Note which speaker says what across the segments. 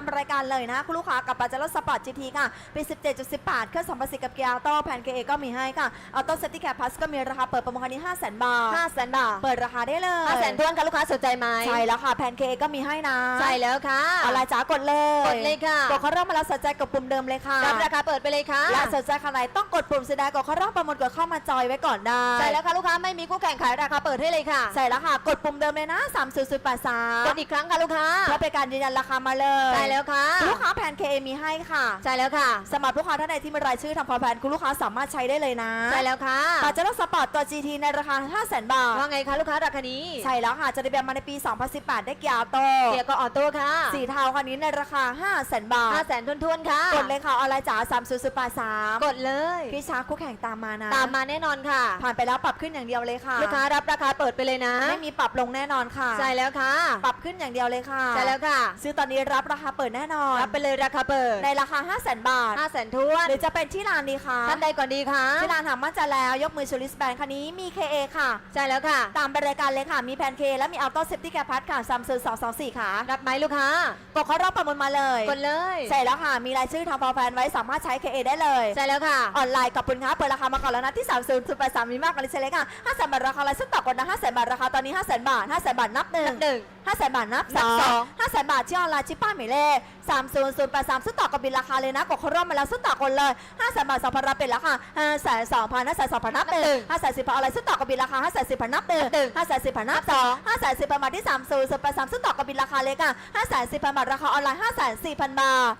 Speaker 1: ามรายการเลยนะคุณลูกค้ากับปาเจโร่สปอร์ต GT ค่ะปี17.18เครื่องสองพันสิกับเกียร์ออโต้แผ่น KA ก็มีให้ค่ะออโต้เซฟตี้แคปพลัสก็มีราคาเปิดประมูลคันนี้500,000 บาท
Speaker 2: ห้าแสนบาท
Speaker 1: เปิดราคาได้เลย
Speaker 2: ห้าแสนทวนค่ะลูกค้าสนใจไหม
Speaker 1: ใช่แล้วค่ะแผ่น KA ก็มีให้นะ
Speaker 2: ใช่แล้วค่ะ
Speaker 1: เอาลายจ๋ากดเลย
Speaker 2: กดเลยค่ะ
Speaker 1: กดเข้าร่วมมาแล้วสนใจกดปุ่มเดิมเลยค่ะ
Speaker 2: รับราคาเปิดไปเลยค่ะ
Speaker 1: และสนใจคันไหนต้องกดปุ่มสีแดงกดเข้ารอบประมูลกดเข้ามาจอยไว้ก่อนได้
Speaker 2: ใช่แล้วค่ะลูกค้าไม่มีคู่แข่งขายราคาเปิดให้เลยค่ะ
Speaker 1: ใช่แล้วค่ะกดปุ่มเดิมเลยนะ3 0 0 8 3
Speaker 2: กดอีกครั้งค่ะลูกค้า
Speaker 1: เพื่อเป็นการยืนยันราคามาเลย
Speaker 2: ใช่แล้วค่ะ
Speaker 1: ลูกค้าแผน KA มีให้ค่ะ
Speaker 2: ใช่แล้วค่ะ
Speaker 1: สมัครลูกค้าท่านใดที่มีรายชื่อทำพอแผนคุณลูกค้าสามารถใช้ได้เลยนะ
Speaker 2: ใช่แล้วค่ะ
Speaker 1: ปาเจโร่สปอร์ตตัว GT ในราคา 500,000 บาท
Speaker 2: ว่าไงคะลูกค้าราคานี้
Speaker 1: ใช่แล้วค่ะ จะได้แบบมาในปี 2018 ได้เกียร์ออโต้
Speaker 2: เกียร์ก็ออโต้ค่ะ
Speaker 1: สีเทาคันนี้ในราคา 500,000 บาท
Speaker 2: ห้าแสนทวนๆค่ะ
Speaker 1: กดเลยค่ะออนไลน์จ๋า3 0 0 8 3
Speaker 2: กดเลย
Speaker 1: พี่ช้าคู่แข่งตามมานะ
Speaker 2: ตามมาแน่นอนค่ะ
Speaker 1: ผ่านไปแล้วปรับขึ้นอย่างเดียวเลยค่ะ
Speaker 2: ลูกค้ารับราคาเปิดไปเลยนะ
Speaker 1: ไม่มีปรับลงแน่นอนค่ะ
Speaker 2: ใช่แล้วค่ะ
Speaker 1: ปรับขึ้นอย่างเดียวเลยค่ะ
Speaker 2: ใช่แล้วค่ะ
Speaker 1: ซื้อตอนนี้รับราคาเปิดแน่นอน
Speaker 2: รับไปเลยราคาเปิด
Speaker 1: ในราคา 5 0 0 0 0 0 บาท
Speaker 2: ห้าแสนทวน
Speaker 1: หรือจะเป็นที่ร้านดีคะ
Speaker 2: ท่านใดก่อนดีคะ
Speaker 1: ที่ร้านถามมั่นใจแล้วยกมือชูลิสแบนคันนี้มี KA ค่ะ
Speaker 2: ใช่แล้วค่ะ
Speaker 1: ตามไปรายการเลยค่ะ มีแพนเคและมีอัลโต้เซฟตี้แคปพัทค่ะซัมซุง224 ค่ะ
Speaker 2: รับไหมลูกค้าก
Speaker 1: ดเข้ารอบประมูลมาเลย
Speaker 2: กดเลย
Speaker 1: ใช่แล้วค่ะ มีรายชื่อทางพอแฟนไว้สามารถใช้ KA ได้เลย
Speaker 2: ใช่แล้วค่ะ
Speaker 1: ออนไลน์กับปุณค้าเปิดราคามาก่อนแล้วนะที่3 0 0 8 3มีมากกว่านี้ใช่เลยค่ะ5แสนบาทราคาอะไรซึ่งต่อกดนะ5แสนบาทราคาตอนนี้5แสนบาท5แสนบาทนับหนึ่ง
Speaker 2: นับหนึ่ง
Speaker 1: 5แสนบาทนับ
Speaker 2: นั
Speaker 1: ส
Speaker 2: บ
Speaker 1: อง
Speaker 2: สอง
Speaker 1: 5แสนบาทที่ออนไลน์ชิปป้ายหมายเลข3 0 0 8 3ซึ่งต่อกับบินราคาเลยนะกดเข้ารอบมาแล้วซึ่งต่อกดเลย5แสนบาท2พันรับเป็นราคา5แสน2พัน5แสน2พันนับหนึ่ง5แสน10พันออนไลน์ซึ่งต่อกับบินราคา5แสน10พันนับหนึ่ง5แสน10พันนับสอง5แสน10พันบาทที่3 0 0 8 3ซึ่งต่อกับบินราคาเลยค่ะ5แสน10พันบาทราคาออนไลน์5แสน4พันบาท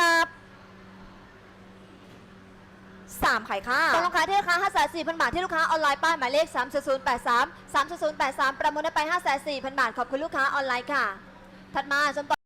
Speaker 1: นับ สามไข่ค่ะ
Speaker 2: ตกลงขายที่ราคา 5 4 0 0 0 บาทที่ลูกค้าออนไลน์ป้ายหมายเลข 30083 30083 ประมูลได้ไป 5 4 0 0 0 บาท ขอบคุณลูกค้าออนไลน์ค่ะ ถัดมาชมต่อ